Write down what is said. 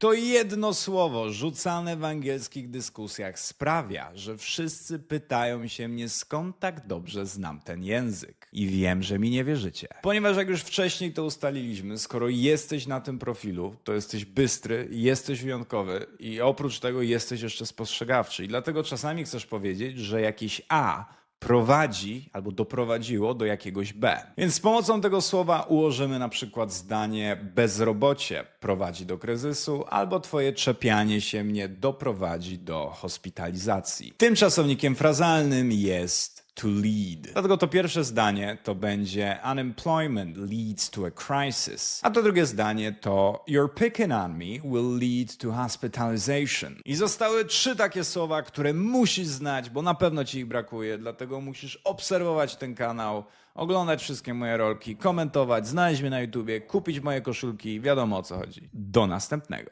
To jedno słowo rzucane w angielskich dyskusjach sprawia, że wszyscy pytają się mnie skąd tak dobrze znam ten język. I wiem, że mi nie wierzycie. Ponieważ jak już wcześniej to ustaliliśmy, skoro jesteś na tym profilu, to jesteś bystry, jesteś wyjątkowy i oprócz tego jesteś jeszcze spostrzegawczy. I dlatego czasami chcesz powiedzieć, że jakiś A prowadzi albo doprowadziło do jakiegoś B. Więc z pomocą tego słowa ułożymy na przykład zdanie bezrobocie prowadzi do kryzysu albo twoje czepianie się mnie doprowadzi do hospitalizacji. Tym czasownikiem frazalnym jest to lead. Dlatego to pierwsze zdanie to będzie unemployment leads to a crisis, a to drugie zdanie to you're picking on me will lead to hospitalization. I zostały trzy takie słowa, które musisz znać, bo na pewno ci ich brakuje, dlatego musisz obserwować ten kanał, oglądać wszystkie moje rolki, komentować, znaleźć mnie na YouTubie, kupić moje koszulki, wiadomo o co chodzi. Do następnego.